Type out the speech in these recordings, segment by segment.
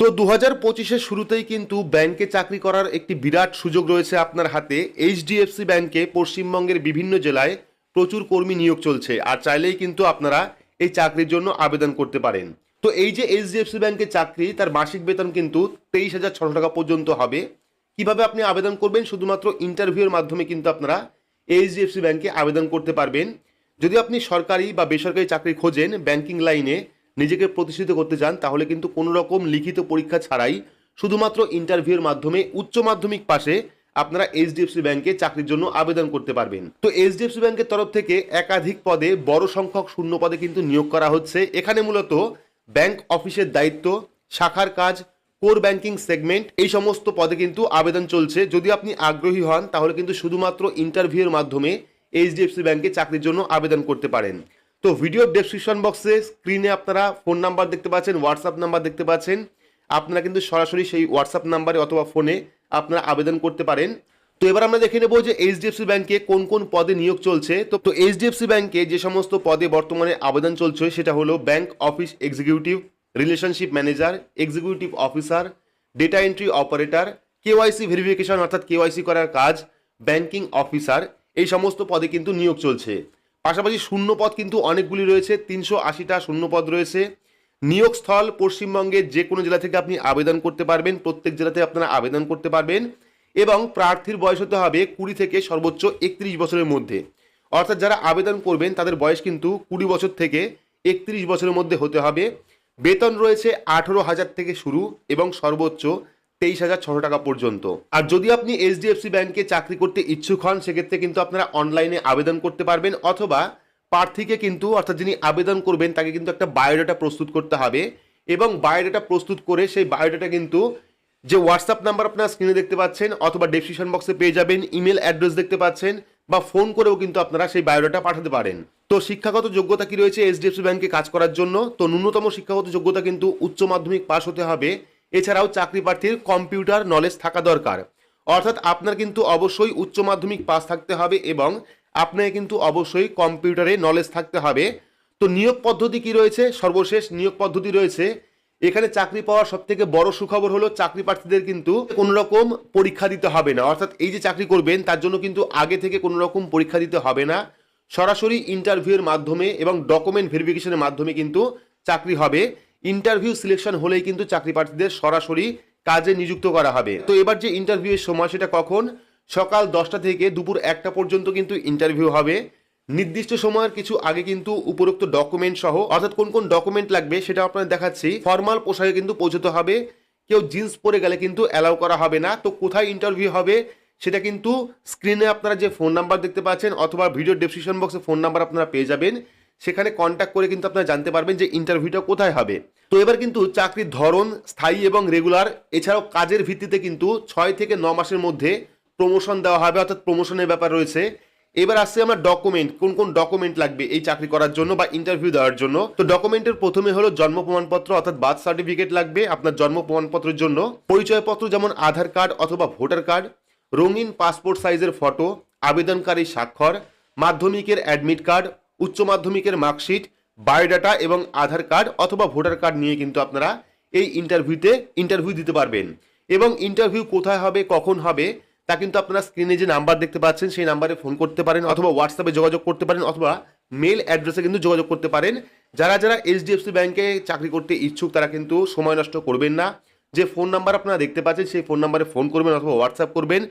তো দু হাজার পঁচিশের শুরুতেই কিন্তু ব্যাংকে চাকরি করার একটি বিরাট সুযোগ রয়েছে আপনার হাতে। এইচডিএফসি ব্যাংকে পশ্চিমবঙ্গের বিভিন্ন জেলায় প্রচুর কর্মী নিয়োগ চলছে, আর চাইলেই কিন্তু আপনারা এই চাকরির জন্য আবেদন করতে পারেন। তো এই যে এইচডিএফসি ব্যাংকের চাকরি, তার মাসিক বেতন কিন্তু তেইশ হাজার ছশো টাকা পর্যন্ত হবে। কীভাবে আপনি আবেদন করবেন? শুধুমাত্র ইন্টারভিউর মাধ্যমে কিন্তু আপনারা এইচডিএফসি ব্যাংকে আবেদন করতে পারবেন। যদি আপনি সরকারি বা বেসরকারি চাকরি খোঁজেন, ব্যাংকিং লাইনে নিজেকে প্রতিষ্ঠিত করতে চান, তাহলে কিন্তু কোনো রকম লিখিত পরীক্ষা ছাড়াই শুধুমাত্র ইন্টারভিউর মাধ্যমে উচ্চ মাধ্যমিক পাশে আপনারা এইচডিএফসি ব্যাংকে চাকরির জন্য আবেদন করতে পারবেন। তো এইচডিএফসি ব্যাংকের তরফ থেকে একাধিক পদে বড় সংখ্যক শূন্য পদে কিন্তু নিয়োগ করা হচ্ছে। এখানে মূলত ব্যাংক অফিসের দায়িত্ব, শাখার কাজ কোর ব্যাংকিং সেগমেন্ট এই সমস্ত পদে কিন্তু আবেদন চলছে। যদি আপনি আগ্রহী হন, তাহলে কিন্তু শুধুমাত্র ইন্টারভিউর মাধ্যমে এইচডিএফসি ব্যাংকে চাকরির জন্য আবেদন করতে পারেন। তো ভিডিও ডেসক্রিপশন বক্সে স্ক্রিনে আপনারা ফোন নাম্বার দেখতে পাচ্ছেন হোয়াটসঅ্যাপ নাম্বার দেখতে পাচ্ছেন। আপনারা কিন্তু সরাসরি সেই হোয়াটসঅ্যাপ নাম্বারে অথবা ফোনে আপনারা আবেদন করতে পারেন। তো এবার আমরা দেখে নেব যে এইচডিএফসি ব্যাংকে কোন কোন পদে নিয়োগ চলছে। তো তো এইচডিএফসি ব্যাংকে যে সমস্ত পদে বর্তমানে আবেদন চলছে সেটা হলো bank office executive relationship manager executive officer data entry operator KYC verification অর্থাৎ কেওয়াইসি করার কাজ ব্যাংকিং অফিসার এই সমস্ত পদে কিন্তু নিয়োগ চলছে। পাশাপাশি শূন্য পদ কিন্তু অনেকগুলি রয়েছে, তিনশো আশিটা শূন্য পদ রয়েছে। নিয়োগ স্থল পশ্চিমবঙ্গের যে কোনো জেলা থেকে আপনি আবেদন করতে পারবেন, প্রত্যেক জেলাতে আপনারা আবেদন করতে পারবেন এবং প্রার্থীর বয়স হতে হবে কুড়ি থেকে সর্বোচ্চ একত্রিশ বছরের মধ্যে। অর্থাৎ যারা আবেদন করবেন, তাদের বয়স কিন্তু কুড়ি বছর থেকে একত্রিশ বছরের মধ্যে হতে হবে। বেতন রয়েছে আঠেরো হাজার থেকে শুরু এবং সর্বোচ্চ তেইশ হাজার ছশো টাকা পর্যন্ত। আর যদি আপনি এইচডিএফসি ব্যাংকে চাকরি করতে ইচ্ছুক হন, সেক্ষেত্রে কিন্তু আপনারা অনলাইনে আবেদন করতে পারবেন, অথবা প্রার্থীকে কিন্তু, অর্থাৎ যিনি আবেদন করবেন, তাকে কিন্তু একটা বায়োডাটা প্রস্তুত করতে হবে। এবং বায়োডাটা প্রস্তুত করে সেই বায়োডাটা কিন্তু যে হোয়াটসঅ্যাপ নাম্বার আপনারা স্ক্রিনে দেখতে পাচ্ছেন, অথবা ডেসক্রিপশন বক্সে পেয়ে যাবেন ইমেল অ্যাড্রেস দেখতে পাচ্ছেন, বা ফোন করেও কিন্তু আপনারা সেই বায়োডাটা পাঠাতে পারেন। তো শিক্ষাগত যোগ্যতা কি রয়েছে এইচডিএফসি ব্যাংকে কাজ করার জন্য? তো ন্যূনতম শিক্ষাগত যোগ্যতা কিন্তু উচ্চ মাধ্যমিক পাশ হতে হবে। এছাড়াও চাকরি প্রার্থীর কম্পিউটার নলেজ থাকা দরকার। অর্থাৎ আপনার কিন্তু অবশ্যই উচ্চ মাধ্যমিক পাস থাকতে হবে এবং আপনাকে কিন্তু অবশ্যই কম্পিউটারে নলেজ থাকতে হবে। তো নিয়োগ পদ্ধতি কি রয়েছে? সর্বশেষ নিয়োগ পদ্ধতি রয়েছে। এখানে চাকরি পাওয়ার সব থেকে বড় সুখবর হলো চাকরি প্রার্থীদের কিন্তু কোনো রকম পরীক্ষা দিতে হবে না। অর্থাৎ এই যে চাকরি করবেন, তার জন্য কিন্তু আগে থেকে কোনো রকম পরীক্ষা দিতে হবে না। সরাসরি ইন্টারভিউয়ের মাধ্যমে এবং ডকুমেন্ট ভেরিফিকেশনের মাধ্যমে কিন্তু চাকরি হবে। ইন্টারভিউ সিলেকশন হলেই কিন্তু চাকরি প্রার্থীদের সরাসরি কাজে নিযুক্ত করা হবে। তো এবার যে ইন্টারভিউয়ের সময়, সেটা কখন? সকাল দশটা থেকে দুপুর একটা পর্যন্ত কিন্তু ইন্টারভিউ হবে। নির্দিষ্ট সময়ের কিছু আগে কিন্তু উপরোক্ত ডকুমেন্ট সহ, অর্থাৎ কোন কোন ডকুমেন্ট লাগবে, সেটা আপনাদের দেখাচ্ছি। ফর্মাল পোশাকে কিন্তু পৌঁছতে হবে। কেউ জিন্স পরে গেলে কিন্তু অ্যালাউ করা হবে না। তো কোথায় ইন্টারভিউ হবে, সেটা কিন্তু স্ক্রিনে আপনারা যে ফোন নাম্বার দেখতে পাচ্ছেন, অথবা ভিডিও ডেসক্রিপশন বক্সে ফোন নাম্বার আপনারা পেয়ে যাবেন। সেখানে কন্ট্যাক্ট করে কিন্তু আপনারা জানতে পারবেন যে ইন্টারভিউটা কোথায় হবে। তো এবার কিন্তু চাকরির ধরন স্থায়ী এবং রেগুলার এছাড়াও কাজের ভিত্তিতে কিন্তু ছয় থেকে ন মাসের মধ্যে প্রমোশন দেওয়া হবে, অর্থাৎ প্রমোশনের ব্যাপার রয়েছে। এবার আসছে আমার ডকুমেন্ট কোন কোন ডকুমেন্ট লাগবে এই চাকরি করার জন্য বা ইন্টারভিউ দেওয়ার জন্য। তো ডকুমেন্টের প্রথমে হলো জন্ম প্রমাণপত্র, অর্থাৎ বার্থ সার্টিফিকেট লাগবে আপনার জন্ম প্রমাণপত্রের জন্য। পরিচয়পত্র যেমন আধার কার্ড অথবা ভোটার কার্ড, রঙিন পাসপোর্ট সাইজের ফটো আবেদনকারী স্বাক্ষর, মাধ্যমিকের অ্যাডমিট কার্ড উচ্চ মাধ্যমিকের মার্কশিট, বায়োডাটা এবং আধার কার্ড অথবা ভোটার কার্ড নিয়ে কিন্তু আপনারা এই ইন্টারভিউতে ইন্টারভিউ দিতে পারবেন। এবং ইন্টারভিউ কোথায় হবে, কখন হবে, তা কিন্তু আপনারা স্ক্রিনে যে নাম্বার দেখতে পাচ্ছেন, সেই নাম্বারে ফোন করতে পারেন অথবা হোয়াটসঅ্যাপে যোগাযোগ করতে পারেন অথবা মেল অ্যাড্রেসে কিন্তু যোগাযোগ করতে পারেন। যারা যারা এইচডিএফসি ব্যাংকে চাকরি করতে ইচ্ছুক, তারা কিন্তু সময় নষ্ট করবেন না। যে ফোন নাম্বার আপনারা দেখতে পাচ্ছেন, সেই ফোন নাম্বারে ফোন করবেন অথবা হোয়াটসঅ্যাপ করবেন।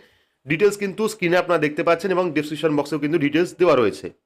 ডিটেলস কিন্তু স্ক্রিনে আপনারা দেখতে পাচ্ছেন এবং ডিসক্রিপশন বক্সেও কিন্তু ডিটেলস দেওয়া রয়েছে।